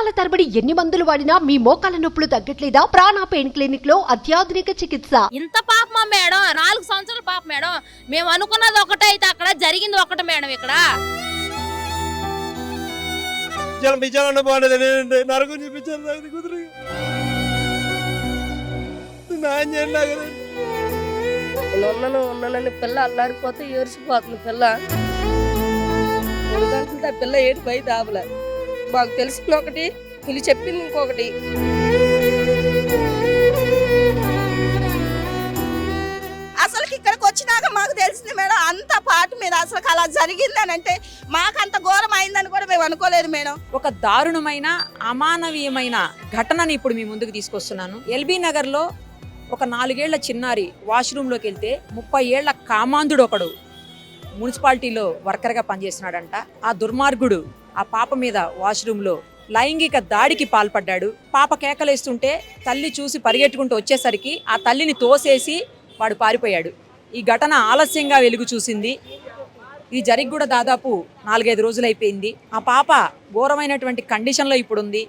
సంవత్సరాల తరబడి ఎన్ని మందులు వాడినా మీ మోకాల నొప్పులు తగ్గట్లేదా? ప్రాణ పెయిన్ క్లినిక్లో అత్యాధునిక చికిత్స. ఇంత పాపమా మేడం? నాలుగు సంవత్సరాల పాప మేడం. మేము అనుకున్నది ఒకటే అయితే అక్కడ జరిగింది ఒకటి మేడం ఇక్కడ. చాలా విచారణ బాగుండేది నేను నరకు చూపించాను నాకు కుదురు నాయన చేయండి నాకు అది. నేను ఉన్నాను ఉన్నానని పిల్ల అల్లాడిపోతే ఏడ్చిపోతుంది పిల్ల. పిల్ల ఏడు బయట ఆపలే. మాకు తెలిసింది ఒకటి వీళ్ళు చెప్పింది ఇంకొకటి. అసలు ఇక్కడికి వచ్చినాక మాకు తెలిసింది మేడం అంత పాటు మీద అసలు అలా జరిగిందని అంటే మాకు అంత ఘోరం అయిందని కూడా మేము అనుకోలేదు మేడం. ఒక దారుణమైన అమానవీయమైన ఘటనని ఇప్పుడు మీ ముందుకు తీసుకొస్తున్నాను. ఎల్బీ నగర్లో ఒక నాలుగేళ్ళ చిన్నారి వాష్రూమ్లోకి వెళ్తే ముప్పై ఏళ్ళ కామాంధుడు ఒకడు మున్సిపాలిటీలో వర్కర్గా పనిచేస్తున్నాడంట. ఆ దుర్మార్గుడు ఆ పాప మీద వాష్రూమ్లో లైంగిక దాడికి పాల్పడ్డాడు. పాప కేకలేస్తుంటే తల్లి చూసి పరిగెట్టుకుంటూ వచ్చేసరికి ఆ తల్లిని తోసేసి వాడు పారిపోయాడు. ఈ ఘటన ఆలస్యంగా వెలుగు చూసింది. ఇది జరిగి కూడా దాదాపు నాలుగైదు రోజులైపోయింది. ఆ పాప ఘోరమైనటువంటి కండిషన్లో ఇప్పుడుంది.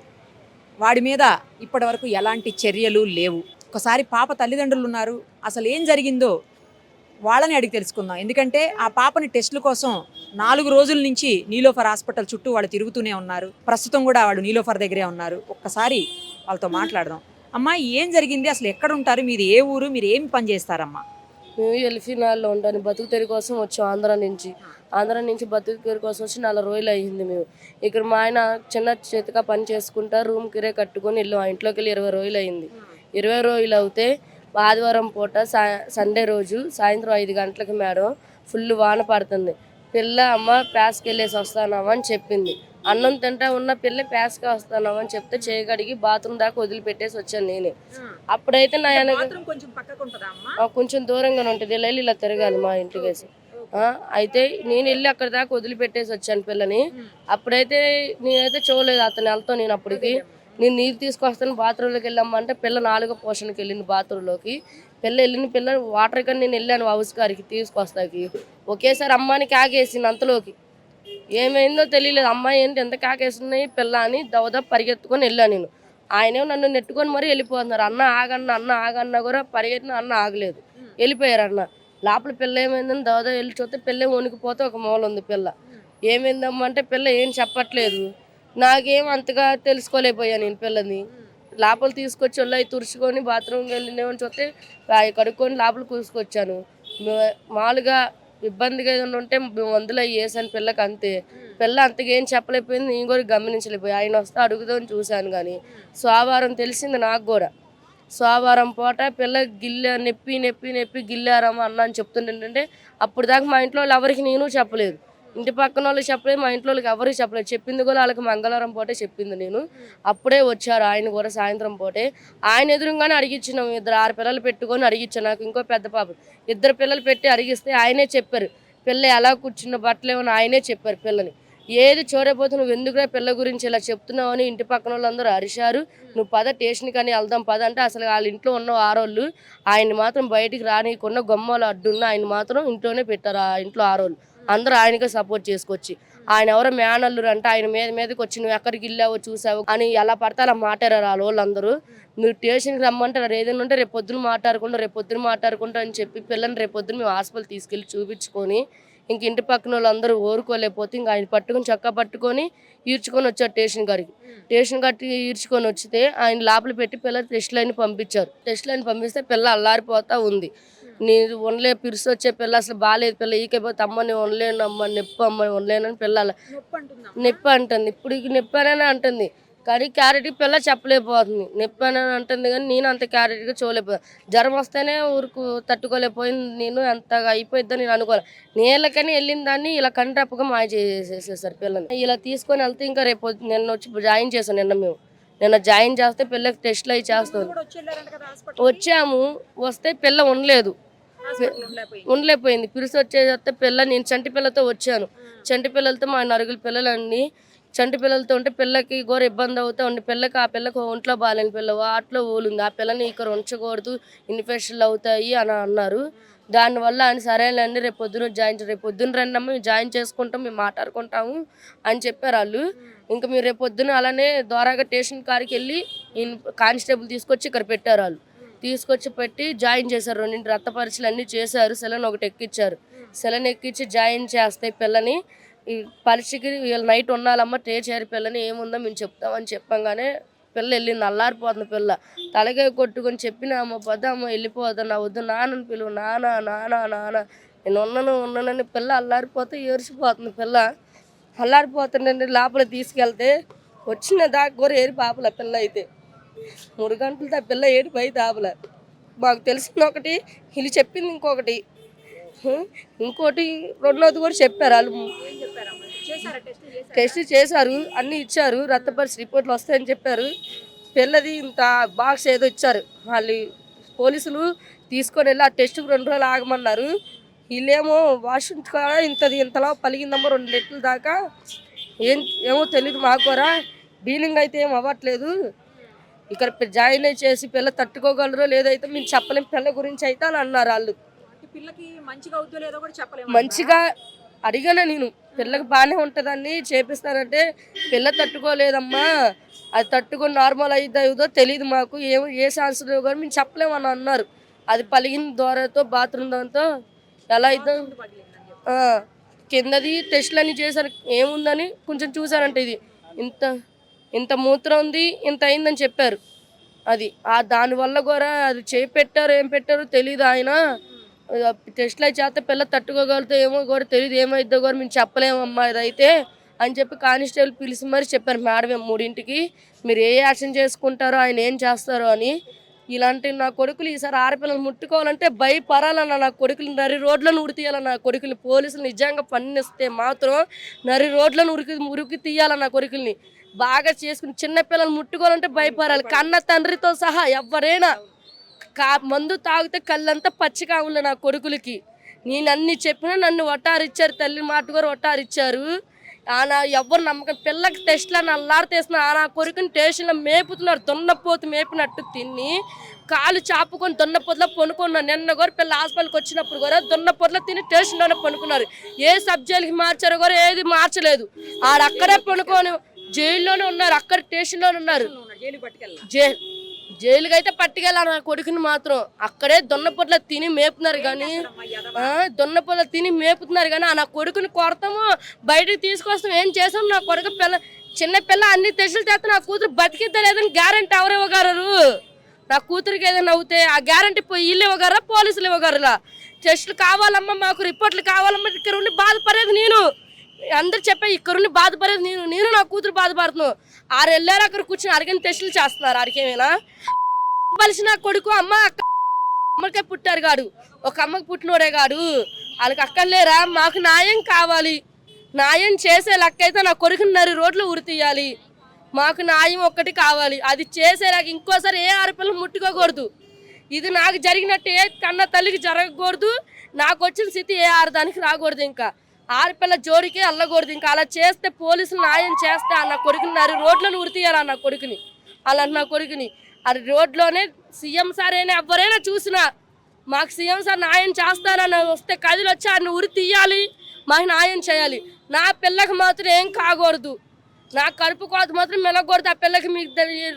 వాడి మీద ఇప్పటి వరకు ఎలాంటి చర్యలు లేవు. ఒకసారి పాప తల్లిదండ్రులు ఉన్నారు అసలు ఏం జరిగిందో వాళ్ళని అడిగి తెలుసుకుందాం. ఎందుకంటే ఆ పాపని టెస్టుల కోసం నాలుగు రోజుల నుంచి నీలోఫర్ హాస్పిటల్ చుట్టూ వాళ్ళు తిరుగుతూనే ఉన్నారు. ప్రస్తుతం కూడా వాళ్ళు నీలోఫర్ దగ్గరే ఉన్నారు. ఒక్కసారి వాళ్ళతో మాట్లాడదాం. అమ్మా ఏం జరిగింది? అసలు ఎక్కడ ఉంటారు? ఏ ఊరు? మీరు ఏం పని చేస్తారమ్మా? మేము ఎల్ఫీనాల్లో ఉంటాను బతుకు తెరి కోసం వచ్చాం ఆంధ్ర నుంచి. ఆంధ్ర నుంచి బతుకు తెరి కోసం వచ్చి నాలుగు రోజులు అయ్యింది మేము. ఇక్కడ మా ఆయన చిన్న చేతిగా పని చేసుకుంటా రూమ్ కిరే కట్టుకొని వెళ్ళాం. ఆ ఇంట్లోకి వెళ్ళి ఇరవై రోజులు అయింది ఇరవై రోజులు అవుతే ఆదివారం పూట సండే రోజు సాయంత్రం ఐదు గంటలకు మేడం ఫుల్ వాన పడుతుంది. పిల్ల అమ్మ ప్యాస్కి వెళ్ళేసి వస్తానమ్మా అని చెప్పింది. అన్నం తింటా ఉన్న పిల్ల ప్యాస్కి వస్తానమ్మా అని చెప్తే చేయగడిగి బాత్రూమ్ దాకా వదిలిపెట్టేసి వచ్చాను నేనే. అప్పుడైతే నా కొంచెం పక్కకు ఉంటుందా అమ్మా? ఆ, కొంచెం దూరంగానే ఉంటుంది. ఇలా వెళ్ళి ఇలా తిరగాలి మా ఇంటికి వేసి. ఆ, అయితే నేను వెళ్ళి అక్కడ దాకా వదిలిపెట్టేసి వచ్చాను పిల్లని. అప్పుడైతే నేనైతే చూడలేదు అతని వెళ్తాను నేను అప్పటికి. నేను నీరు తీసుకొస్తాను బాత్రూంలోకి వెళ్ళామంటే పిల్ల నాలుగో పోషణకి వెళ్ళింది బాత్రూంలోకి. పిల్ల వెళ్ళిన పిల్ల వాటర్ కానీ నేను వెళ్ళాను హౌస్ గారికి తీసుకొస్తాకి. ఒకేసారి అమ్మాయిని కాకేసింది అంతలోకి. ఏమైందో తెలియలేదు అమ్మాయి ఏంటి ఎంత కాకేస్తున్నాయి పిల్ల అని దవదా పరిగెత్తుకొని వెళ్ళాను నేను. ఆయనే నన్ను నెట్టుకొని మరీ వెళ్ళిపోతున్నారు. అన్న ఆగన్న అన్న ఆగన్నా కూడా పరిగెత్తిన అన్న ఆగలేదు. వెళ్ళిపోయారు అన్న. లోపల పిల్ల ఏమైందని దవదా వెళ్ళి చూస్తే పిల్ల వణికిపోతే ఒక మూల ఉంది పిల్ల. ఏమైందమ్మా అంటే పిల్ల ఏం చెప్పట్లేదు. నాకేం అంతగా తెలుసుకోలేకపోయాను నేను పిల్లని లోపల తీసుకొచ్చి వెళ్ళి అవి తుడుచుకొని బాత్రూమ్కి వెళ్ళినేమని చూస్తే అవి కడుక్కొని లోపల కూసుకొచ్చాను. మామూలుగా ఇబ్బందిగా ఏదైనా ఉంటే మందులు అవి వేసాను పిల్లకి అంతే. పిల్ల అంతగా ఏం చెప్పలేకపోయింది నేను కూడా గమనించలేకపోయి. ఆయన వస్తే అడుగుదామని చూశాను కానీ సోమవారం తెలిసింది నాకు కూడా. సోమవారం పూట పిల్ల గిల్ల నొప్పి నొప్పి నొప్పి గిల్లారమ్మ అన్న అని చెప్తుంటే అప్పుడు దాకా మా ఇంట్లో వాళ్ళు ఎవరికి నేను చెప్పలేదు. ఇంటి పక్కన వాళ్ళు చెప్పలేదు మా ఇంట్లో వాళ్ళకి ఎవరికి చెప్పలేదు. చెప్పింది కూడా వాళ్ళకి మంగళవారం పూటే చెప్పింది నేను. అప్పుడే వచ్చారు ఆయన కూడా సాయంత్రం పూటే. ఆయన ఎదురుగానే అడిగించినాం ఇద్దరు ఆరు పిల్లలు పెట్టుకొని అడిగించాను నాకు ఇంకో పెద్ద పాప. ఇద్దరు పిల్లలు పెట్టి అడిగిస్తే ఆయనే చెప్పారు పిల్ల ఎలా కూర్చున్న బట్టలు ఏమని ఆయనే చెప్పారు పిల్లని. ఏది చూడకపోతే నువ్వు ఎందుకురా పిల్ల గురించి ఇలా చెప్తున్నావు అని ఇంటి పక్కన వాళ్ళందరూ అరిశారు నువ్వు పద స్టేషన్కి అని వెళ్దాం పద అంటే అసలు వాళ్ళ ఇంట్లో ఉన్న ఆరోళ్ళు ఆయన మాత్రం బయటికి రానియకుండా గొమ్మలు అడ్డున్న ఆయన మాత్రం ఇంట్లోనే పెట్టారు ఆ ఇంట్లో ఆరోళ్ళు. అందరూ ఆయనకే సపోర్ట్ చేసుకొచ్చి ఆయన ఎవరో మేనల్లురు అంటే ఆయన మీద మీదకి వచ్చి నువ్వు ఎక్కడికి వెళ్ళావో చూసావు అని ఎలా పడితే అలా మాట్లాడారు ఆ వాళ్ళందరూ. నువ్వు టేషన్కి రమ్మంటారు ఏదైనా ఉంటే రేపు పొద్దున మాట్లాడుకుంటా రేపు పొద్దున మాట్లాడుకుంటా అని చెప్పి పిల్లని రేపు పొద్దున మేము హాస్పిటల్ తీసుకెళ్ళి చూపించుకొని ఇంక ఇంటి పక్కన వాళ్ళందరూ ఓరుకోలేకపోతే ఇంకా ఆయన పట్టుకొని చక్క పట్టుకొని ఈడ్చుకొని వచ్చారు స్టేషన్ గారికి స్టేషన్ గారికి ఈడ్చుకొని వచ్చితే ఆయన లోపల పెట్టి పిల్లలు టెస్ట్ లైన్ పంపించారు. టెస్ట్ లైన్ పంపిస్తే పిల్ల అల్లారిపోతా ఉంది. నేను ఉండలే పిరిసి వచ్చే పిల్ల అసలు బాగాలేదు పిల్ల. ఈకపోతే అమ్మ నేను ఉండలేను అమ్మ నొప్పి అమ్మ నేను ఉండలేనని పిల్ల అలా నొప్పి అంటుంది. ఇప్పుడు నొప్పి అని అంటుంది. కానీ క్యారెట్ పిల్ల చెప్పలేకపోతుంది. నొప్పి అని అంటుంది కానీ నేను అంత క్యారెట్గా చూడలేకపోయాను జ్వరం వస్తేనే ఊరుకు తట్టుకోలేకపోయింది. నేను అంతగా అయిపోయిద్దని నేను అనుకోలే. నీళ్ళకని వెళ్ళిన దాన్ని ఇలా కంటప్పుగా మాయ చేసేసారు పిల్లని. ఇలా తీసుకొని వెళ్తే ఇంకా రేపు నిన్న వచ్చి జాయిన్ చేసాం నిన్న మేము. నిన్న జాయిన్ చేస్తే పిల్లకి టెస్ట్లు అవి చేస్తాం. వచ్చాము. వస్తే పిల్ల ఉండలేదు. ఉండలేకపోయింది. పిలిచి వచ్చేస్తే పిల్ల నేను చంటి పిల్లతో వచ్చాను. చంటి పిల్లలతో మా నరుగుల పిల్లలన్నీ చంటి పిల్లలతో ఉంటే పిల్లకి ఘోర ఇబ్బంది అవుతా ఉండి పిల్లకి ఆ పిల్లకి ఒంట్లో బాగాలేని పిల్ల వాటిలో ఊలుంది ఆ పిల్లని ఇక్కడ ఉంచకూడదు ఇన్ఫెక్షన్లు అవుతాయి అని అన్నారు. దానివల్ల ఆయన సరేలేండి రేపు పొద్దున జాయిన్ రేపు పొద్దున రండి అమ్మ మేము జాయిన్ చేసుకుంటాం మేము మాట్లాడుకుంటాము అని చెప్పారు వాళ్ళు. ఇంకా మీరు రేపు పొద్దున అలానే ద్వారాగా స్టేషన్ కాడికి వెళ్ళి కానిస్టేబుల్ తీసుకొచ్చి ఇక్కడ పెట్టారు వాళ్ళు. తీసుకొచ్చి పెట్టి జాయిన్ చేశారు. రెండింటి రక్త పరీక్షలు అన్నీ చేశారు. సెలన్ ఒకటి ఎక్కిచ్చారు. సెలన్ ఎక్కిచ్చి జాయిన్ చేస్తే పిల్లని ఈ పరీక్షకి వీళ్ళు నైట్ ఉండాలమ్మ టే చేరి పిల్లని ఏముందో మేము చెప్తామని చెప్పంగానే పిల్ల వెళ్ళింది. అల్లారిపోతుంది పిల్ల. తలకాయ కొట్టుకొని చెప్పిన అమ్మ పద అమ్మ వెళ్ళిపోదా నా వద్దు నాన్నని పిలువు. నానా నానా నానా. నేను ఉన్నాను ఉన్నానని పిల్ల అల్లారిపోతే ఏర్చిపోతుంది పిల్ల. అల్లారిపోతుందండి లోపల తీసుకెళ్తే వచ్చిన దాకా కూడా ఏరి పాపల పిల్ల అయితే. మూడు గంటలతో ఆ పిల్ల ఏడు పై తాపల మాకు తెలిసిన ఒకటి వీళ్ళు చెప్పింది ఇంకొకటి. ఇంకోటి రెండోది కూడా చెప్పారు వాళ్ళు. టెస్ట్ చేశారు అన్ని ఇచ్చారు రక్త పరిస్థితి రిపోర్ట్లు వస్తాయని చెప్పారు. పిల్లది ఇంత బాక్స్ ఏదో ఇచ్చారు. వాళ్ళు పోలీసులు తీసుకొని వెళ్ళి ఆ టెస్ట్కి రెండు రోజులు ఆగమన్నారు. వీళ్ళేమో వాష్రూమ్ కూడా ఇంతది ఇంతలా పలిగిందమ్మో రెండు లిటర్ల దాకా. ఏం ఏమో తెలియదు మాకు కూడా. డీలింగ్ అయితే ఏం అవ్వట్లేదు. ఇక్కడ జాయిన్ చేసి పిల్ల తట్టుకోగలరో లేదైతే మేము చెప్పలేం. పిల్ల గురించి అయితే అని అన్నారు వాళ్ళు. పిల్లకి మంచిగా అవుతుందో లేదో కూడా చెప్పలేము మంచిగా అడిగాను నేను. పిల్లకి బాగానే ఉంటుందని చేపిస్తానంటే పిల్ల తట్టుకోలేదమ్మా. అది తట్టుకొని నార్మల్ అయ్యిద్దో అయ్యిదో తెలియదు మాకు. ఏమో ఏ ఛాన్స్ లేవు కానీ మేము చెప్పలేమని అన్నారు. అది పలిగిన ద్వారాతో బాత్రూమ్ దాంతో ఎలా ఆ, కిందది టెస్ట్లు అన్ని చేశారు. ఏముందని కొంచెం చూసారంట ఇది. ఇంత ఇంత మూత్రం ఉంది ఇంత అయిందని చెప్పారు. అది ఆ దానివల్ల కూడా అది చేయి పెట్టారు ఏం పెట్టారో తెలియదు ఆయన. టెస్ట్ల అయి చేస్తే పిల్ల తట్టుకోగలితే ఏమో కూడా తెలియదు ఏమైద్దో కూడా మేము చెప్పలేమమ్మా ఇదైతే అని చెప్పి కానిస్టేబుల్ పిలిచి మరి చెప్పారు మేడం మూడింటికి మీరు ఏ యాక్షన్ చేసుకుంటారో ఆయన ఏం చేస్తారో అని. ఇలాంటి నా కొడుకులు ఈసారి ఆడపిల్లలు ముట్టుకోవాలంటే భయపడాలన్న నా కొడుకులు నరి రోడ్లను ఉరితీయాలన్న నా కొడుకులు పోలీసులు నిజంగా పన్నిస్తే మాత్రం నరి రోడ్లను ఉరికి ఉరికి తీయాలన్న నా కొడుకుల్ని. బాగా చేసుకుని చిన్నపిల్లలు ముట్టుకోవాలంటే భయపడాలి. కన్న తండ్రితో సహా ఎవరైనా కా మందు తాగితే కళ్ళంతా పచ్చిగా కావులే నా కొడుకులకి. నేను అన్ని చెప్పినా నన్ను ఒట్టారిచ్చారు తల్లి మాట కూడా ఒట్టారిచ్చారు ఆ నా ఎవ్వరు నమ్మకం పిల్లకి టెస్ట్లో నల్లారితేసిన ఆ నా కొడుకుని టేషన్లో మేపుతున్నారు దున్నపోతు మేపినట్టు తిని కాలు చాపుకొని దున్నపోతులో పనుకున్నారు నిన్న కూడా పిల్ల హాస్పిటల్కి వచ్చినప్పుడు కూడా దున్నపోతులో తిని టేషన్లోనే పనుకున్నారు. ఏ సబ్జెక్ట్కి మార్చారో కూడా ఏది మార్చలేదు. ఆడక్కడే పనుకొని జైల్లోనే ఉన్నారు అక్కడ స్టేషన్లోనే ఉన్నారు. జైలు జైలుకి అయితే పట్టుకెళ్ళాలి నా కొడుకుని మాత్రం అక్కడే దొన్నపొట్ల తిని మేపుతున్నారు కానీ దొన్నపొట్ల తిని మేపుతున్నారు కానీ ఆ నా కొడుకుని కొడతాము బయటకు తీసుకొస్తాం ఏం చేసాం నా కొడుకు పిల్ల చిన్న పిల్ల అన్ని తెచ్చులు చేస్తే నా కూతురు బతికిద్దా లేదని గ్యారంటీ ఎవరు ఇవ్వగలరు? నా కూతురికి ఏదైనా అవుతే ఆ గ్యారంటీ పోయి వీళ్ళు ఇవ్వగలరా పోలీసులు ఇవ్వగలరా? టెస్టులు కావాలమ్మా మాకు రిపోర్ట్లు కావాలమ్మా ఇక్కడ ఉండి బాధపడేది నేను. అందరు చెప్పే ఇక్కడుండి బాధపడేది నేను నేను నా కూతురు బాధపడుతున్నాను. ఆరు వెళ్ళారు అక్కడ కూర్చొని అడిగిన టెస్టులు చేస్తున్నారు ఆడికేమైనా బలిసిన కొడుకు అమ్మ అక్క అమ్మకే పుట్టారు కాడు ఒక అమ్మకి పుట్టినోడే కాడు వాళ్ళకి అక్కర్లేరా మాకు న్యాయం కావాలి. న్యాయం చేసే లెక్కైతే అయితే నా కొడుకున్నర రోడ్లు ఉరితీయాలి మాకు న్యాయం ఒక్కటి కావాలి. అది చేసేలాగా ఇంకోసారి ఏ ఆడపిల్లలు ముట్టుకోకూడదు. ఇది నాకు జరిగినట్టు ఏ కన్న తల్లికి జరగకూడదు. నాకు వచ్చిన స్థితి ఏ ఆడదానికి రాకూడదు ఇంకా. ఆడపిల్ల జోడికి అల్లకూడదు. ఇంకా అలా చేస్తే పోలీసులు న్యాయం చేస్తే ఆ నా కొడుకుని నరి రోడ్లను ఉరితీయాలి ఆ నా కొడుకుని. అలా నా కొడుకుని. అది రోడ్లోనే సీఎం సార్ అయినా ఎవరైనా చూసినా మాకు సీఎం సార్ న్యాయం చేస్తారని వస్తే కదిలు వచ్చి ఆయన ఉరి తీయాలి మాకు న్యాయం చేయాలి. నా పిల్లకి మాత్రం ఏం కాకూడదు. నా కడుపు కోత మాత్రం మెలగకూడదు. ఆ పిల్లకి మీకు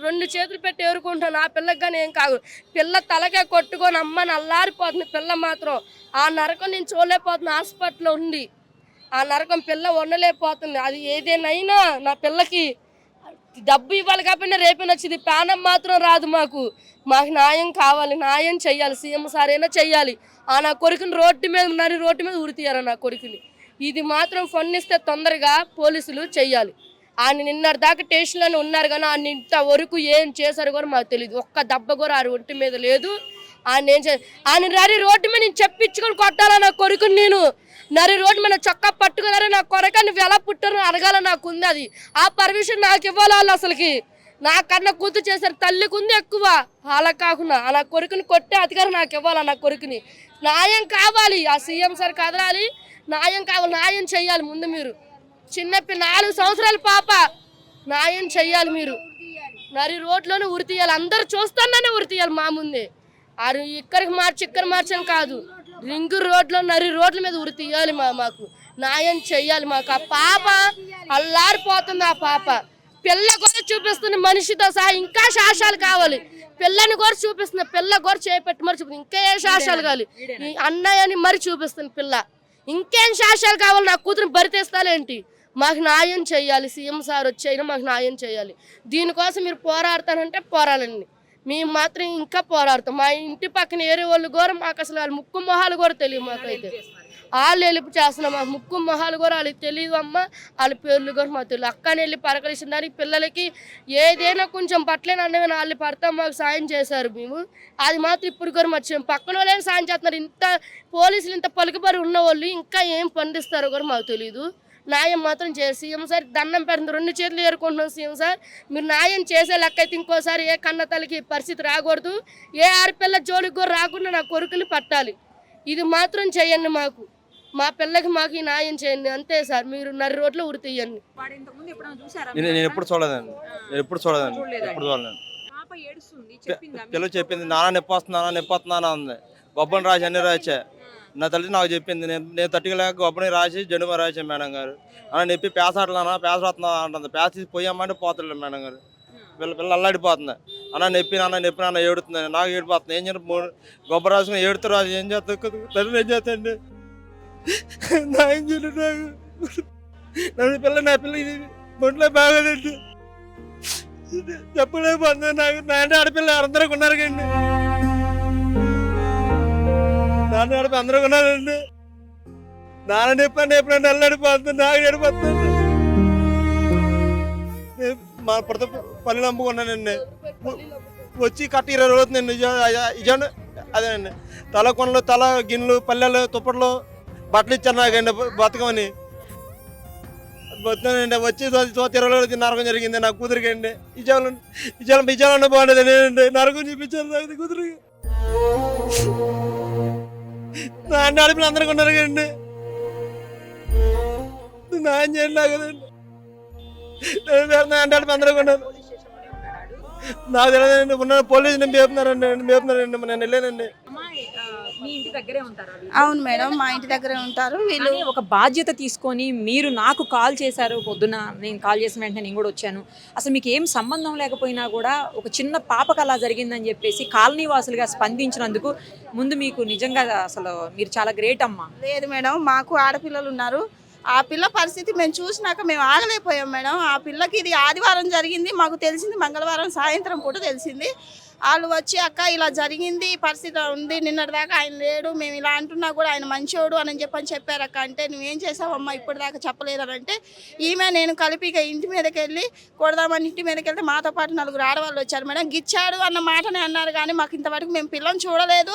రెండు చేతులు పెట్టి ఏరుకుంటాను ఆ పిల్లకి కానీ ఏం కాదు. పిల్ల తలకే కొట్టుకొని అమ్మని అల్లారిపోతుంది పిల్ల మాత్రం ఆ నరకం నేను చూడలేకపోతున్నా. హాస్పిటల్లో ఉండి. ఆ నరకం పిల్ల ఉండలేకపోతుంది అది ఏదేనైనా నా పిల్లకి డబ్బు ఇవ్వాలి కాబట్టి రేపే నచ్చింది. ప్రాణం మాత్రం రాదు మాకు. మాకు న్యాయం కావాలి న్యాయం చెయ్యాలి. సీఎం సార్ అయినా చెయ్యాలి. ఆ నా కొడుకుని రోడ్డు మీద నరి రోడ్డు మీద ఉరితీయాలి నా కొడుకుని. ఇది మాత్రం ఫన్నిస్తే తొందరగా పోలీసులు చెయ్యాలి. ఆయన నిన్నటి దాకా స్టేషన్లోనే ఉన్నారు కానీ ఆయన ఇంతవరకు ఏం చేశారు కూడా మాకు తెలియదు ఒక్క దెబ్బ కూడా ఆ ఒంటి మీద లేదు. ఆయన ఏం చే ఆయన నరి రోడ్డు మీద నేను చెప్పించుకొని కొట్టాలా నా కొడుకుని నేను? నరి రోడ్డు మీద చొక్కా పట్టుకున్నారే నా కొరక నువ్వు ఎలా పుట్టారు అడగాల నాకు ఉంది అది. ఆ పర్మిషన్ నాకు ఇవ్వాలి వాళ్ళు అసలుకి? నా కన్నా కూతురు చేశారు తల్లికి ఉంది ఎక్కువ. అలా కాకుండా అలా నా కొడుకుని కొట్టే అధికారం నాకు ఇవ్వాలి నా కొడుకుని? న్యాయం కావాలి ఆ సీఎం సార్ కదలాలి. న్యాయం కావాలి న్యాయం చేయాలి ముందు మీరు. చిన్నప్పి నాలుగు సంవత్సరాల పాప న్యాయం చేయాలి మీరు. నరి రోడ్లోనే ఉరి తీయాలి. అందరు చూస్తానే ఉరి తీయాలి మా ముందే. అది ఇక్కడికి మార్చి ఇక్కడ మార్చని కాదు. రింగు రోడ్లో నరి రోడ్ల మీద ఉరి తీయాలి మా మాకు. న్యాయం చెయ్యాలి మాకు. ఆ పాప అల్లారిపోతుంది ఆ పాప. పిల్ల కూడా చూపిస్తుంది మనిషితో సహా ఇంకా శాసాలు కావాలి. పిల్లని కూడా చూపిస్తుంది. పిల్ల కూడా చేపెట్టి మరి చూపిస్తుంది. ఇంకా ఏ శాసాలు కావాలి? ఈ అన్నయ్యని మరి చూపిస్తుంది పిల్ల. ఇంకేం శాసాలు కావాలి? నా కూతురు బరితేస్తాలేంటి? మాకు న్యాయం చేయాలి సీఎం సార్ వచ్చైనా మాకు న్యాయం చేయాలి దీనికోసం మీరు పోరాడతానంటే పోరాడండి. మేము మాత్రం ఇంకా పోరాడుతాం. మా ఇంటి పక్కన ఏరే వాళ్ళు కూడా మాకు అసలు వాళ్ళ ముక్కు మొహాలు కూడా తెలియదు మాకైతే. వాళ్ళు వెళ్ళి చేస్తున్నాం మాకు ముక్కు మొహాలు కూడా వాళ్ళకి తెలియదు అమ్మ. వాళ్ళ పేర్లు కూడా మాకు తెలియదు. అక్కని వెళ్ళి పరకలిస్తున్నారు పిల్లలకి ఏదైనా కొంచెం పట్లేనన్నా వాళ్ళు పడతాం. మాకు సాయం చేశారు మేము. అది మాత్రం ఇప్పుడు కూడా మర్చిపోయాం పక్కన వాళ్ళే సాయం చేస్తున్నారు. ఇంత పోలీసులు ఇంత పలుకుబడి ఉన్న వాళ్ళు ఇంకా ఏం పండిస్తారో కూడా మాకు తెలియదు న్యాయం మాత్రం చేసి సీఎం సార్ దండం పెడుతుంది రెండు చేతులు ఏరుకుంటున్నాం సీఎం సార్. మీరు న్యాయం చేసే లెక్క అయితే ఇంకోసారి ఏ కన్న తల్లికి పరిస్థితి రాకూడదు. ఏ ఆడపిల్ల జోలికి కూడా రాకుండా నా కొడుకులు పట్టాలి. ఇది మాత్రం చేయండి మాకు. మా పిల్లకి మాకు ఈ న్యాయం చేయండి. అంతే సార్. మీరు నర్రి రోడ్లు ఉరి తీయండి నేను నేను ఎప్పుడు చూడలేదండి. నేను ఎప్పుడు చూడలేదండి. చూడలేను? పిల్లలు చెప్పింది నాన్న నొప్పి వస్తుంది నాన్న నొప్పి వస్తుంది అంది. గొప్పని రాసి అన్ని రాసా నా తల్లి నాకు చెప్పింది నేను నేను తట్టుకోలేక గొప్పని రాసి జనుమ రాసాను మేడం గారు. అని చెప్పి పేసాడలానా పేస అంటుంది. పేస తీసి పోయామంటే పోతలేదు మేడం గారు. పిల్ల పిల్ల అల్లాడిపోతుంది అన్న నొప్పి నాన్న నొప్పి నాన్న ఏడుతుంది. నాకు ఏడిపోతుంది. ఏం చేయను మూడు గొప్ప రాసుకుని ఏడుతూ రాజు ఏం చేస్తా తల్లి ఏం చేస్తాండి నా ఏం చేయను నాకు? నన్ను పిల్ల నా పిల్ల ఇది ఒంట్లో బాగోదండి. చెప్పలేకపోతుంది. నాకు నా అంటే ఆడపిల్ల అందరూ ఉన్నారు కండి నాన్న నడిపి అందరూ ఉన్నారండి నాన్న చెప్పండి ఎప్పుడైనా నడిపోతుంది నాకు నడిపోతుంది మా ప్రతి పల్లి నమ్ముకున్నానండి వచ్చి కట్ట ఇరవై రోజులు అవుతుందండి ఇజాను. అదేనండి తల కొనలు తల గిన్నెలు పల్లెలు తుప్పట్లు బట్టలు ఇచ్చారు నాకండి బతకమని బతున్నానండి వచ్చి ఇరవై రోజులు నరకం జరిగింది నా కూతురికి అండి ఇజాలు ఇజాలం ఇజాలన్న బాగుండేది నేనండి నరకం చూపించాను నాకు కూతురికి. నా అన్ని అడుపులు అందరికీ ఉన్నారు కదండి నా ఏం చేయండి నాకు కదండి నేను వేరే నా అంటే అడుపు అందరికీ ఉన్నారు నాకు తెలియదండి ఉన్న పోలీసు నేను మేపుతున్నారండి మేపుతున్నారండి నేను వెళ్ళానండి అవును మేడం మా ఇంటి దగ్గరే ఉంటారు. వీళ్ళు ఒక బాధ్యత తీసుకొని మీరు నాకు కాల్ చేశారు పొద్దున నేను కాల్ చేసిన వెంటనే నేను కూడా వచ్చాను. అసలు మీకు ఏం సంబంధం లేకపోయినా కూడా ఒక చిన్న పాపకు అలా జరిగిందని చెప్పేసి కాలనీ వాసులుగా స్పందించినందుకు ముందు మీకు నిజంగా అసలు మీరు చాలా గ్రేట్ అమ్మా. లేదు మేడం మాకు ఆడపిల్లలు ఉన్నారు. ఆ పిల్ల పరిస్థితి మేము చూసినాక మేము ఆగలేకపోయాం మేడం. ఆ పిల్లకి ఇది ఆదివారం జరిగింది మాకు తెలిసింది మంగళవారం సాయంత్రం పూట తెలిసింది. వాళ్ళు వచ్చి అక్క ఇలా జరిగింది పరిస్థితి ఉంది నిన్నటిదాకా ఆయన లేడు మేము ఇలా అంటున్నా కూడా ఆయన మంచోడు అని చెప్పని చెప్పారు అక్క అంటే నువ్వేం చేసావమ్మా ఇప్పటిదాకా చెప్పలేదని అంటే ఈమె నేను కలిపి ఇక ఇంటి మీదకి వెళ్ళి కొడదామని ఇంటి మీదకి వెళ్తే మాతో పాటు నలుగురు ఆడవాళ్ళు వచ్చారు. మేడం గిచ్చాడు అన్న మాటనే అన్నారు కానీ మాకు ఇంతవరకు మేము పిల్లని చూడలేదు.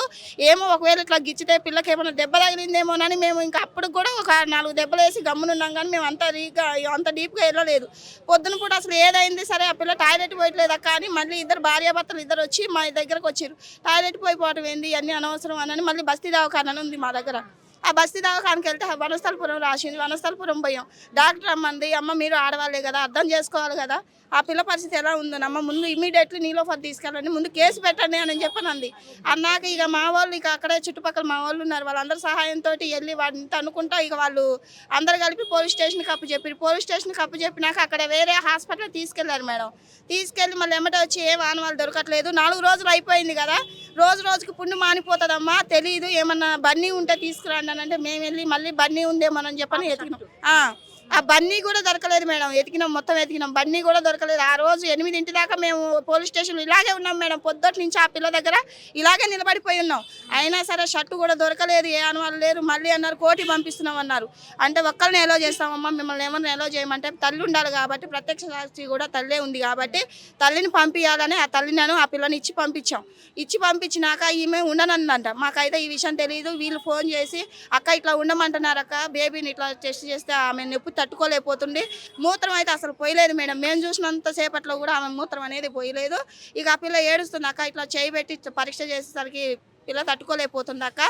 ఏమో ఒకవేళ ఇట్లా గిచ్చితే పిల్లకి ఏమైనా దెబ్బ తగిలిందేమోనని మేము ఇంకా అప్పుడు కూడా ఒక నాలుగు దెబ్బలు వేసి గమ్మునున్నాం కానీ మేము అంత రీగా అంత డీప్గా వెళ్ళలేదు. పొద్దున కూడా అసలు ఏదైంది సరే ఆ పిల్ల టాయిలెట్ పోయట్లేదు అక్క అని మళ్ళీ ఇద్దరు భార్యాభర్తలు ఇద్దరు వచ్చి మా దగ్గరకు వచ్చారు. టాయిలెట్ పోయిపోవటం ఏంది? అన్ని అనవసరం అని మళ్ళీ బస్తీ దవాఖాన ఉంది మా దగ్గర. ఆ బస్తీ దవాఖానకి వెళ్తే వనస్థలపురం రాసింది వనస్థలపురం పోయాం డాక్టర్ అమ్మంది అమ్మ మీరు ఆడవాళ్ళే కదా అర్థం చేసుకోవాలి కదా. ఆ పిల్ల పరిస్థితి ఎలా ఉందనమ్మ ముందు ఇమీడియట్లీ నీలో ఫర్ తీసుకెళ్ళండి ముందు కేసు పెట్టండి అని చెప్పనంది. అన్నాక ఇక మా వాళ్ళు ఇక అక్కడే చుట్టుపక్కల మా వాళ్ళు ఉన్నారు. వాళ్ళందరి సహాయంతో వెళ్ళి వాడిని తనుకుంటా ఇక వాళ్ళు అందరు కలిపి పోలీస్ స్టేషన్కి అప్పు చెప్పారు. పోలీస్ స్టేషన్కి అప్పు చెప్పినాక అక్కడ వేరే హాస్పిటల్ తీసుకెళ్ళారు మేడం. తీసుకెళ్ళి మళ్ళీ ఎమ్మటే వచ్చి ఏ ఆనవాళ్ళు దొరకట్లేదు. నాలుగు రోజులు అయిపోయింది కదా. రోజు రోజుకి పుండు మానిపోతుందమ్మా తెలియదు ఏమన్నా బన్నీ ఉంటే తీసుకురండి అని అంటే మేము వెళ్ళి మళ్ళీ బన్నీ ఉందేమోనని చెప్పని ఎతికినాం ఆ, బన్నీ కూడా దొరకలేదు మేడం. ఎతికినాం మొత్తం ఎతికినాం. బన్నీ కూడా దొరకలేదు. ఆ రోజు ఎనిమిదింటి దాకా మేము పోలీస్ స్టేషన్ ఇలాగే ఉన్నాం మేడం. పొద్దుటి నుంచి ఆ పిల్ల దగ్గర ఇలాగే నిలబడిపోయి ఉన్నాం. అయినా సరే షర్టు కూడా దొరకలేదు. ఏ అనుమానం లేరు. మళ్ళీ అన్నారు కోటి పంపిస్తున్నాం అన్నారు. అంటే ఒక్కరిని ఎలో చేస్తామమ్మా. మిమ్మల్ని ఏమన్నా ఎలో చేయమంటే తల్లి ఉండాలి కాబట్టి ప్రత్యక్ష సాక్షి కూడా తల్లే ఉంది కాబట్టి తల్లిని పంపించాలని ఆ తల్లిని ఆ పిల్లని ఇచ్చి పంపించాం. ఇచ్చి పంపించినాక ఈమె ఉండనందంట మాకైతే ఈ విషయం తెలియదు వీళ్ళు ఫోన్ చేసి అక్క ఇట్లా ఉండమంటున్నారు అక్క. బేబీని ఇట్లా టెస్ట్ చేస్తే ఆమె నొప్పి తట్టుకోలేకపోతుండే. మూత్రం అయితే అసలు పోయలేదు మేడం. మేము చూసినంత సేపట్లో కూడా ఆమె మూత్రం అనేది పోయలేదు. ఇక ఆ పిల్ల ఏడుస్తుంది అక్క ఇట్లా చేయి పెట్టి పరీక్ష చేసేసరికి పిల్ల తట్టుకోలేకపోతుంది అక్క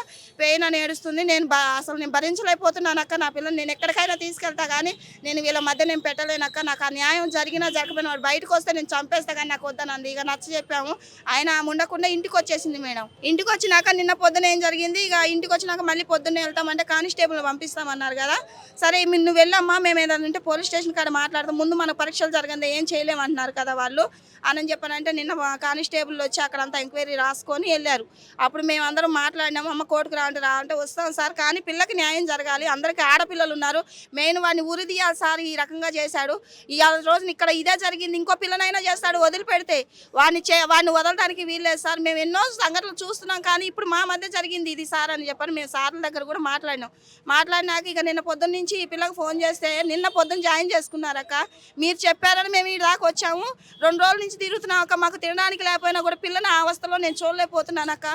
పెయిన్ అని ఏడుస్తుంది. నేను అసలు నేను భరించలేకపోతున్నాను అక్క. నా పిల్లని నేను ఎక్కడికైనా తీసుకెళ్తా కానీ నేను వీళ్ళ మధ్య నేను పెట్టలేనక్క నాకు ఆ న్యాయం జరిగినా జరగకపోయినా వాడు బయటకు వస్తే నేను చంపేస్తా కానీ నాకు వద్దనంది. ఇక నచ్చ చెప్పాము. ఆయన ఉండకుండా ఇంటికి వచ్చేసింది మేడం. ఇంటికి వచ్చినాక నిన్న పొద్దున ఏం జరిగింది? ఇక ఇంటికి వచ్చినాక మళ్ళీ పొద్దున్నే వెళ్తామంటే కానిస్టేబుల్ పంపిస్తామన్నారు కదా. సరే నువ్వు వెళ్ళమ్మా. మేము ఏదైనా ఉంటే పోలీస్ స్టేషన్ కాడ మాట్లాడతాం. ముందు మన పరీక్షలు జరగండి ఏం చేయలేమంటున్నారు కదా వాళ్ళు. అని చెప్పానంటే నిన్న కానిస్టేబుల్ వచ్చి అక్కడ అంతా ఎంక్వైరీ రాసుకొని వెళ్ళారు. అప్పుడు మేము అందరం మాట్లాడినాము అమ్మ కోర్టుకు రా అంటే రా అంటే వస్తాం సార్. కానీ పిల్లకి న్యాయం జరగాలి. అందరికీ ఆడపిల్లలు ఉన్నారు. మెయిన్ వాడిని ఉరి తీయాలి సార్ ఈ రకంగా చేశాడు. ఇవాళ రోజున ఇక్కడ ఇదే జరిగింది. ఇంకో పిల్లనైనా చేస్తాడు వదిలిపెడితే. వాడిని చే వాడిని వదలడానికి వీల్లేదు సార్. మేము ఎన్నో సంఘటనలు చూస్తున్నాం కానీ ఇప్పుడు మా మధ్య జరిగింది ఇది సార్ అని చెప్పని మేము సార్ల దగ్గర కూడా మాట్లాడినాం. మాట్లాడినాక ఇక నిన్న పొద్దున్న నుంచి ఈ పిల్లకి ఫోన్ చేస్తే నిన్న పొద్దున్న జాయిన్ చేసుకున్నారక్క. మీరు చెప్పారని మేము ఈ దాకా వచ్చాము. రెండు రోజుల నుంచి తిరుగుతున్నాం అక్క. మాకు తినడానికి లేకపోయినా కూడా పిల్లని ఆ అవస్థలో నేను చూడలేకపోతున్నాను అక్క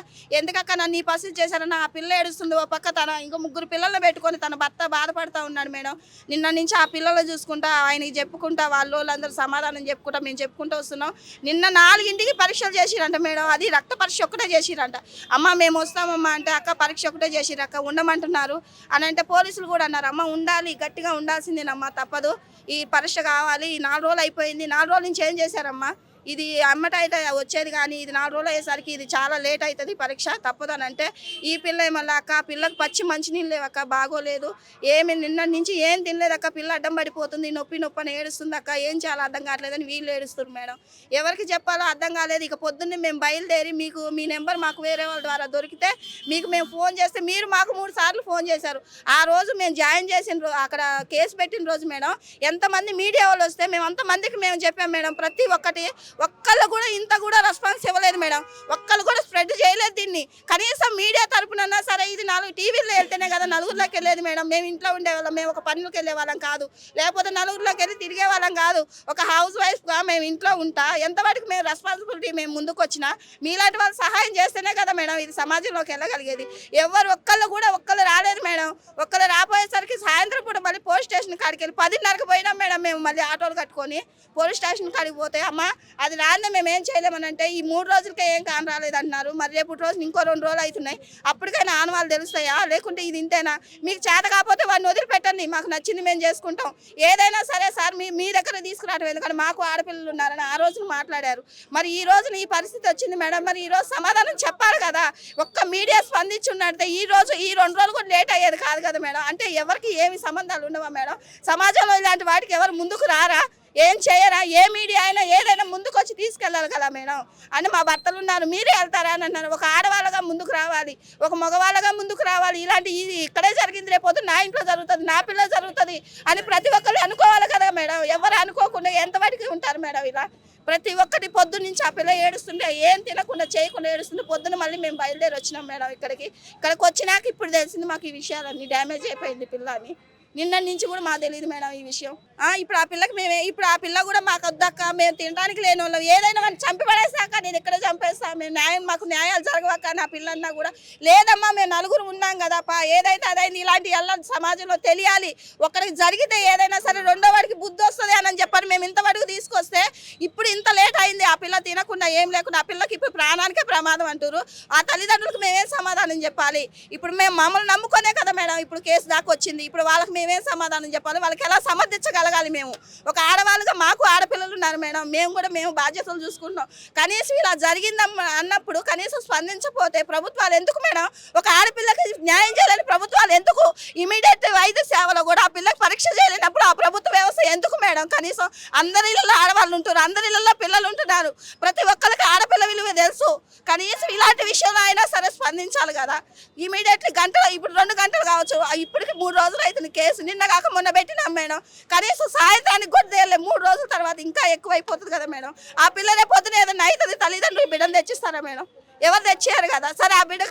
ఎందుకక్క నన్ను ఈ పరిస్థితి చేశారన్న ఆ పిల్ల ఏడుస్తుంది? ఓ పక్క తన ఇంకో ముగ్గురు పిల్లల్ని పెట్టుకొని తన భర్త బాధపడతా ఉన్నాడు మేడం. నిన్న నుంచి ఆ పిల్లలు చూసుకుంటా ఆయనకి చెప్పుకుంటా వాళ్ళు వాళ్ళందరూ సమాధానం చెప్పుకుంటా మేము చెప్పుకుంటూ వస్తున్నాం. నిన్న నాలుగింటికి పరీక్షలు చేసిరంట మేడం. అది రక్త పరీక్ష ఒక్కటే చేసిరంట. అమ్మ మేము వస్తామమ్మా అంటే అక్క పరీక్ష ఒకటే చేసిరక్క ఉండమంటున్నారు అని అంటే పోలీసులు కూడా అన్నారు. అమ్మ ఉండాలి గట్టిగా ఉండాల్సిందేనమ్మా తప్పదు. ఈ పరీక్ష కావాలి ఈ నాలుగు రోజులు అయిపోయింది. నాలుగు రోజుల నుంచి ఏం చేశారమ్మా? ఇది అమ్మట అయితే వచ్చేది కానీ ఇది నాలుగు రోజులు అయ్యేసరికి ఇది చాలా లేట్ అవుతుంది పరీక్ష తప్పదని అంటే ఈ పిల్ల మళ్ళీ అక్క పిల్లకి పచ్చి మంచినీళ్ళు లేవు అక్క బాగోలేదు. ఏమి నిన్న నుంచి ఏం తినలేదు అక్క పిల్ల అడ్డం పడిపోతుంది నొప్పి నొప్పి అని ఏడుస్తుంది అక్క ఏం చాలా అర్థం కావట్లేదని వీళ్ళు ఏడుస్తారు మేడం. ఎవరికి చెప్పాలో అర్థం కాలేదు ఇక పొద్దున్నే మేము బయలుదేరి మీకు మీ నెంబర్ మాకు వేరే వాళ్ళ ద్వారా దొరికితే మీకు మేము ఫోన్ చేస్తే మీరు మాకు మూడు సార్లు ఫోన్ చేశారు. ఆ రోజు మేము జాయిన్ చేసిన అక్కడ కేసు పెట్టిన రోజు మేడం ఎంతమంది మీడియా వాళ్ళు వస్తే మేము అంతమందికి మేము చెప్పాం మేడం. ప్రతి ఒక్కటి ఒక్కళ్ళు కూడా ఇంత కూడా రెస్పాన్స్ ఇవ్వలేదు మేడం. ఒక్కళ్ళు కూడా స్ప్రెడ్ చేయలేదు దీన్ని. కనీసం మీడియా తరపునన్నా సరే ఇది నాలుగు టీవీలో వెళ్తేనే కదా నలుగురిలోకి వెళ్ళేది మేడం. మేము ఇంట్లో ఉండేవాళ్ళం మేము ఒక పనులకు వెళ్ళే వాళ్ళం కాదు. లేకపోతే నలుగురిలోకి వెళ్ళి తిరిగే వాళ్ళం కాదు. ఒక హౌస్ వైఫ్గా మేము ఇంట్లో ఉంటా. ఎంతవరకు మేము రెస్పాన్సిబిలిటీ మేము ముందుకు వచ్చినా మీలాంటి వాళ్ళు సహాయం చేస్తేనే కదా మేడం ఇది సమాజంలోకి వెళ్ళగలిగేది. ఎవరు ఒక్కళ్ళు కూడా ఒక్కళ్ళు రాలేదు మేడం. ఒక్కళ్ళు రాపోయేసరికి సాయంత్రం పూట మళ్ళీ పోలీస్ స్టేషన్ కాడికి వెళ్ళి పదిన్నరకు పోయినాం మేడం మేము మళ్ళీ ఆటోలు కట్టుకొని. పోలీస్ స్టేషన్ కాడికి పోతే అమ్మ అది రాందే మేము ఏం చేయలేమని అంటే ఈ మూడు రోజులకే ఏం కాని రాలేదు అంటున్నారు మరి రేపు రోజు ఇంకో రెండు రోజులు అవుతున్నాయి. అప్పటికైనా ఆనవాళ్ళు తెలుస్తాయా? లేకుంటే ఇది ఇంతేనా? మీకు చేత కాకపోతే వాడిని వదిలిపెట్టండి. మాకు నచ్చింది మేము చేసుకుంటాం. ఏదైనా సరే సార్ మీ మీ దగ్గర తీసుకురావడం ఎందుకంటే మాకు ఆడపిల్లలు ఉన్నారని ఆ రోజున మాట్లాడారు. మరి ఈ రోజున ఈ పరిస్థితి వచ్చింది మేడం. మరి ఈ రోజు సమాధానం చెప్పాలి కదా. ఒక్క మీడియా స్పందించి ఉన్నట్టే ఈ రోజు ఈ రెండు రోజులు కూడా లేట్ అయ్యేది కాదు కదా మేడం. అంటే ఎవరికి ఏమి సంబంధాలు ఉండవా మేడం? సమాజంలో ఇలాంటి వాటికి ఎవరు ముందుకు రారా? ఏం చేయరా? ఏ మీడియా అయినా ఏదైనా ముందుకు వచ్చి తీసుకెళ్ళాలి కదా మేడం. అని మా భర్తలు ఉన్నారు. మీరే వెళ్తారా అని అన్నారు. ఒక ఆడవాళ్ళగా ముందుకు రావాలి. ఒక మగవాళ్ళగా ముందుకు రావాలి. ఇలాంటి ఇది ఇక్కడే జరిగింది. రేపు నా ఇంట్లో జరుగుతుంది. నా పిల్ల జరుగుతుంది అని ప్రతి ఒక్కరు అనుకోవాలి కదా మేడం. ఎవరు అనుకోకుండా ఎంతవరకు ఉంటారు మేడం ఇలా? ప్రతి ఒక్కటి పొద్దు నుంచి ఆ పిల్ల ఏడుస్తుంటే ఏం తినకుండా చేయకుండా ఏడుస్తుంటే పొద్దున మళ్ళీ మేము బయలుదేరి వచ్చినాం మేడం ఇక్కడికి. ఇక్కడికి వచ్చినాక ఇప్పుడు తెలిసింది మాకు ఈ విషయాలన్నీ డ్యామేజ్ అయిపోయింది పిల్లని. నిన్న నుంచి కూడా మాకు తెలియదు మేడం ఈ విషయం. ఇప్పుడు ఆ పిల్లకి మేమే ఇప్పుడు ఆ పిల్ల కూడా మాకు వద్దక్క మేము తినడానికి లేని వాళ్ళం ఏదైనా మనం చంపి పడేసాక నేను ఎక్కడ చంపేస్తా? మేము న్యాయం మాకు న్యాయాలు జరగవక్క నా పిల్లన్నా కూడా. లేదమ్మా మేము నలుగురు ఉన్నాం కదాపా ఏదైతే అదైంది ఇలాంటి ఎలా సమాజంలో తెలియాలి. ఒకరికి జరిగితే ఏదైనా సరే రెండో వాడికి బుద్ధి వస్తుంది అని చెప్పని మేము ఇంతవరకు తీసుకొస్తే ఇప్పుడు ఇంత లేట్ అయింది. ఆ పిల్ల తినకుండా ఏం లేకుండా ఆ పిల్లకి ఇప్పుడు ప్రాణానికే ప్రమాదం అంటారు ఆ తల్లిదండ్రులకు మేమేం సమాధానం చెప్పాలి? ఇప్పుడు మేము మమ్మల్ని నమ్ముకునే కదా మేడం ఇప్పుడు కేసు దాకా వచ్చింది. ఇప్పుడు వాళ్ళకి మేము సమాధానం చెప్పాలి? వాళ్ళకి ఎలా సమర్థించగలగాలి మేము? ఒక ఆడవాళ్ళుగా మాకు ఆడపిల్లలు ఉన్నారు మేడం. మేము కూడా మేము బాధ్యతలు చూసుకుంటున్నాం. కనీసం ఇలా జరిగిందమ్మ అన్నప్పుడు కనీసం స్పందించకపోతే ప్రభుత్వాలు ఎందుకు మేడం? ఒక ఆడపిల్లకి న్యాయం చేయాలని ప్రభుత్వాలు ఎందుకు? ఇమీడియట్ వైద్య సేవలో కూడా ఆ పిల్లకి పరీక్ష చేయలేనప్పుడు ఆ ప్రభుత్వ వ్యవస్థ ఎందుకు మేడం? కనీసం అందరి ఇళ్ళలో ఆడవాళ్ళు ఉంటారు. అందరి ఇళ్ళలో పిల్లలు ఉంటున్నారు. ప్రతి ఒక్కరికి ఆడపిల్ల విలువ తెలుసు. కనీసం ఇలాంటి విషయంలో అయినా సరే స్పందించాలి కదా. ఇమీడియట్లీ గంటలు ఇప్పుడు రెండు గంటలు కావచ్చు. ఇప్పటికి మూడు రోజులు అయితే కేసు. నిన్న కాక మొన్న పెట్టినాం మేడం. కనీసం సాయంత్రానికి కూడా తేలే మూడు రోజుల తర్వాత ఇంకా ఎక్కువ అయిపోతుంది కదా మేడం. ఆ పిల్లలే పొద్దున ఏదైనా అవుతుంది తల్లిదండ్రులు బిడ్డను తెచ్చిస్తారా మేడం? ఎవరు తెచ్చారు కదా? సరే ఆ బిడ్డ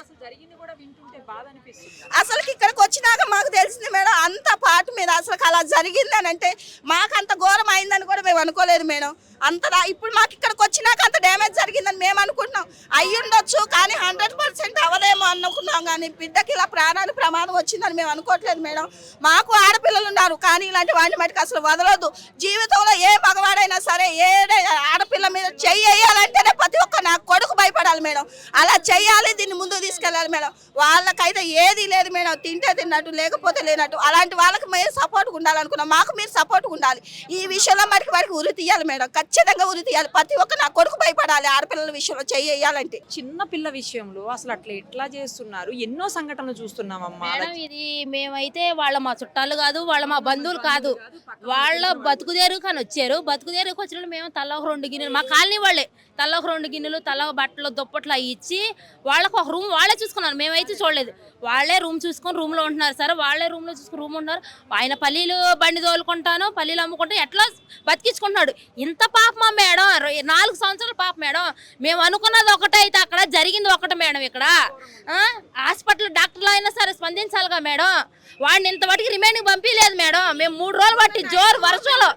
అసలు ఇక్కడికి వచ్చినాక మాకు తెలిసింది మేడం అంత పాటు మీద అసలు అలా జరిగిందని అంటే మాకు అంత ఘోరం అయిందని కూడా మేము అనుకోలేదు మేడం. అంతలా ఇప్పుడు మాకు ఇక్కడికి వచ్చినాక అంత డ్యామేజ్ జరిగిందని మేము అనుకుంటున్నాం. అయ్యి ఉండొచ్చు కానీ హండ్రెడ్ పర్సెంట్ అవలేమో అనుకున్నాం కానీ బిడ్డకి ఇలా ప్రాణానికి ప్రమాదం వచ్చిందని మేము అనుకోవట్లేదు మేడం. మాకు ఆడపిల్లలు ఉన్నారు కానీ ఇలాంటి వాడిని మటుకు అసలు వదలొద్దు. జీవితంలో ఏ మగవాడైనా సరే ఏ ఆడపిల్ల మీద చెయ్యి ప్రతి ఒక్క నా కొడుకు భయపడాలి మేడం. అలా చేయాలి దీన్ని ముందుకు తీసుకెళ్ళాలి మేడం. వాళ్ళకైతే ఏది లేదు మేడం తింటే తిన్నట్టు లేకపోతే లేనట్టు. అలాంటి వాళ్ళకి మేము సపోర్ట్గా ఉండాలనుకున్నాం. మాకు మీరు సపోర్ట్గా ఉండాలి. ఈ విషయంలో మరికి వాడికి ఉరి తీయాలి మేడం ఖచ్చితంగా. ఉరి తీయాలి ప్రతి ఒక్క నా కొడుకు భయపడాలి ఆడపిల్లల విషయంలో చెయ్యాలంటే చిన్న పిల్ల విషయంలో అసలు అట్లా ఎట్లా చేస్తున్నారు? ఎన్నో సంఘటనలు చూస్తున్నామమ్మా. మేడం ఇది మేమైతే వాళ్ళ మా చుట్టాలు కాదు వాళ్ళ మా బంధువులు కాదు వాళ్ళ బతుకుదేరు కానీ వచ్చారు. బతుకుదేరుకు వచ్చిన మేము తల్ల ఒక రెండు గిన్నెలు మా కాలనీ వాళ్ళే తల్ల ఒక రెండు గిన్నెలు తల్ల ఒక బట్టలు దుప్పట్లు అవి ఇచ్చి వాళ్ళకు ఒక రూమ్ వాళ్ళే చూసుకున్నారు. మేమైతే చూడలేదు. వాళ్ళే రూమ్ చూసుకొని రూమ్లో ఉంటున్నారు సార్. వాళ్ళే రూమ్లో చూసుకుని రూమ్ ఉంటున్నారు. ఆయన పల్లీలు బండి తోలుకుంటాను పల్లీలు అమ్ముకుంటూ ఎట్లా బతికించుకుంటున్నాడు? ఇంత పాపమా మేడం? నాలుగు సంవత్సరాల పాప మేడం. మేము అనుకున్నది ఒకటే అయితే అక్కడ జరిగింది ఒకటే మేడం ఇక్కడ. హాస్పిటల్ డాక్టర్లు అయినా సరే స్పందించాలిగా మేడం. వాడిని ఇంతవరకు రిమైండింగ్ పంపించలేదు మేడం. మేము మూడు రోజులు బట్టి జోరు వర్షంలో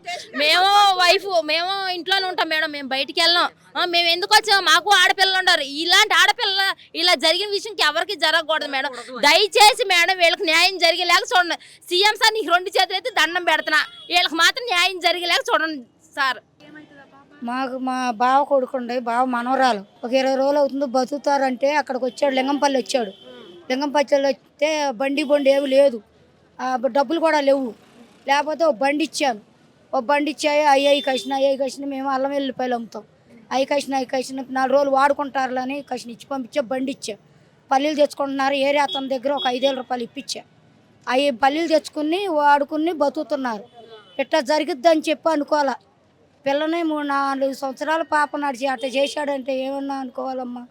మేము వైఫ్ మేము ఇంట్లోనే ఉంటాం మేడం. మేము బయటికి వెళ్ళాం. మేము ఎందుకు వచ్చాము మాకు ఆడపిల్లలు ఉండరు ఇలాంటి ఆడపిల్ల ఇలా జరిగిన విషయంకి ఎవరికి జరగకూడదు మేడం. దయచేసి మేడం వీళ్ళకి న్యాయం జరిగేలాగా చూడండి. సీఎం సార్ నీకు రెండు చేతులు అయితే దండం పెడుతున్నా. వీళ్ళకి మాత్రం న్యాయం జరిగేలాగా చూడండి సార్. మాకు మా బావ కొడుకుండే బావ మనవరాలు. ఒక ఇరవై రోజులు అవుతుంది బతుకుతారంటే అక్కడికి వచ్చాడు లింగంపల్లి వచ్చాడు. లింగంపల్లి వస్తే బండి బండి ఏమి లేదు. డబ్బులు కూడా లేవు. లేకపోతే ఒక బండి ఇచ్చాను. ఒక బండి ఇచ్చాయి అయ్యాయి కసిన అయ్యాయి కసిన మేము అల్లం వెల్లిపాయలు అమ్ముతాం. అవి కసిన అవి కసిన నాలుగు రోజులు వాడుకుంటారులే అని కసిన ఇచ్చి పంపించా బండి ఇచ్చా. పల్లీలు తెచ్చుకుంటున్నారు ఏరియా అతని దగ్గర ఒక ఐదేళ్ళ రూపాయలు ఇప్పించా. అవి పల్లీలు తెచ్చుకుని వాడుకుని బతుకుతున్నారు. ఇట్లా జరిగిద్దని చెప్పి అనుకోవాలా. పిల్లని మూడు నాలుగు సంవత్సరాల పాప నడిచి అట్లా చేశాడంటే ఏమన్నా అనుకోవాలమ్మా?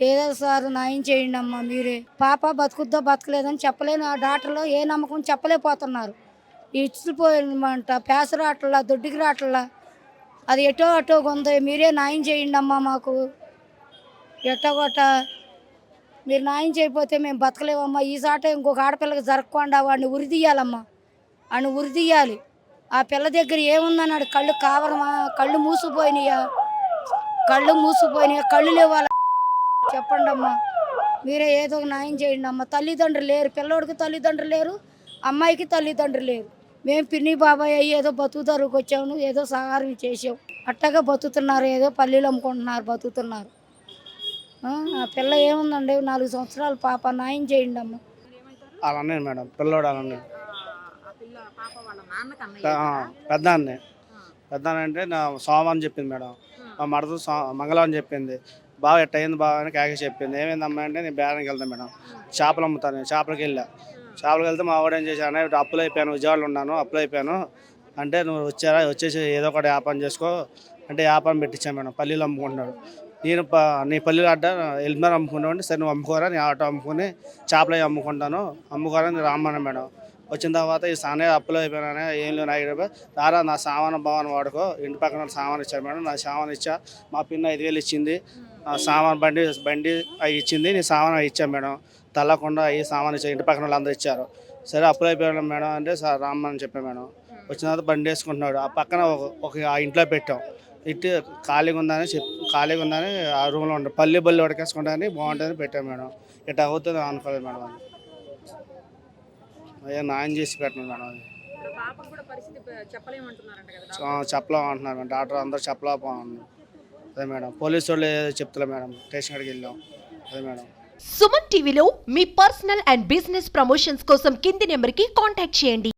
ఏదో సార్ న్యాయం చేయండి అమ్మా మీరే. పాప బతుకుద్దో బతకలేదని చెప్పలేను. ఆ డాక్టర్లో ఏ నమ్మకం చెప్పలేకపోతున్నారు. ఇచ్చిపోయిందంట పేస రాట్లా దొడ్డికి రాట్లా అది ఎటో అటో ఉంది మీరే న్యాయం చేయండి అమ్మా మాకు. ఎట్టగొట్ట మీరు న్యాయం చేయకపోతే మేము బతకలేమమ్మా. ఈ సాట ఇంకొక ఆడపిల్లకి జరగకుండా వాడిని ఉరిదీయాలమ్మా వాడిని ఉరిదీయాలి ఆ పిల్ల దగ్గర ఏముందన్నాడు? కళ్ళు కావరమా? కళ్ళు మూసిపోయినాయా కళ్ళు మూసిపోయినాయా కళ్ళు లేవాలా? చెప్పండి అమ్మా. మీరే ఏదో ఒక న్యాయం చేయండి అమ్మ. తల్లిదండ్రులు లేరు. పిల్లోడికి తల్లిదండ్రులు లేరు. అమ్మాయికి తల్లిదండ్రులు లేరు. మేము పిన్ని బాబాయ్ అయ్యి ఏదో బతుకుతారుకు వచ్చాము. ఏదో సహారం చేసాం అట్టగా బతుకుతున్నారు. ఏదో పల్లీలు అమ్ముకుంటున్నారు బతుకుతున్నారు. ఆ, పిల్ల ఏముందండి? నాలుగు సంవత్సరాలు పాప. న్యాయం చేయండి అమ్మ. అలానే మేడం. పిల్లోడు అలానే. పెద్ద అన్నే పెద్ద అన్న అంటే నా సోమవారం చెప్పింది మేడం. మా మడత సో మంగళవారం చెప్పింది. బాగా ఎట్ట అయింది బాగా అని కాకి చెప్పింది. ఏమైందమ్మా అంటే నేను బేరానికి వెళ్తాను మేడం. చేపలు అమ్ముతాను నేను చేపలకి వెళ్ళా. చేపలకి వెళ్తే మా వాడు ఏం చేశాను ఇటు అప్పులు అయిపోయాను విజయవాడలో ఉన్నాను అప్పులు అయిపోయాను. అంటే నువ్వు వచ్చారా? వచ్చేసి ఏదో ఒకటి వ్యాపారం చేసుకో. అంటే వ్యాపారం పెట్టించాను మేడం. పల్లీలు అమ్ముకుంటున్నాడు. నేను నీ పల్లీలు అడ్డ ఎల్మినార్ అమ్ముకున్నావు సరే నువ్వు అమ్ముకోరా నీ ఆటో అమ్ముకుని చేపలు అమ్ముకుంటాను. అమ్ముకోరా నేను రామ్మన్నా మేడం. వచ్చిన తర్వాత ఈ సానే అప్పులో అయిపోయినా ఏం లేవు నాకు దారా నా సామాను భవన్ వాడుకో ఇంటి పక్కన సామాన్ ఇచ్చారు మేడం నా సామాన్ ఇచ్చా మా పిన్న ఐదు వేలు ఇచ్చింది ఆ సామాన్ బండి బండి అవి ఇచ్చింది నీ సామాన్ అవి ఇచ్చాను మేడం తల్లకుండా అవి సామాన్ ఇచ్చా ఇంటి పక్కన వాళ్ళు అందరూ ఇచ్చారు. సరే అప్పులు అయిపోయాను మేడం అంటే సార్ రామ్మని చెప్పాను మేడం. వచ్చిన తర్వాత బండి వేసుకుంటున్నాడు ఆ పక్కన ఒక- ఒక ఆ ఇంట్లో పెట్టాం ఇటు ఖాళీగా ఉందని చెప్పి ఖాళీగా ఉందని ఆ రూమ్లో ఉంటాం పల్లి బల్లి ఉడకేసుకుంటాని బాగుంటుందని పెట్టాం మేడం ఇట్లా అవుతుంది అనుకోలేదు మేడం అయ్యా న్యాయం చేసి పెట్టండి మేడం అది. పాపకు కూడా పరిస్థితి చెప్పలేమంటున్నారంట కదా ఆ, చెప్పలేం అంటున్నారు మేడం. డాక్టర్ అందరూ చెప్పలేకపోతున్నారు. అదే మేడం. పోలీసు వాళ్ళు ఏదో చెప్తలే మేడం. స్టేషన్ కాడికి వెళ్ళాం. అదే మేడం. సుమన్ టీవీలో మీ పర్సనల్ అండ్ బిజినెస్ ప్రమోషన్స్ కోసం కింది నెంబర్కి కాంటాక్ట్ చేయండి.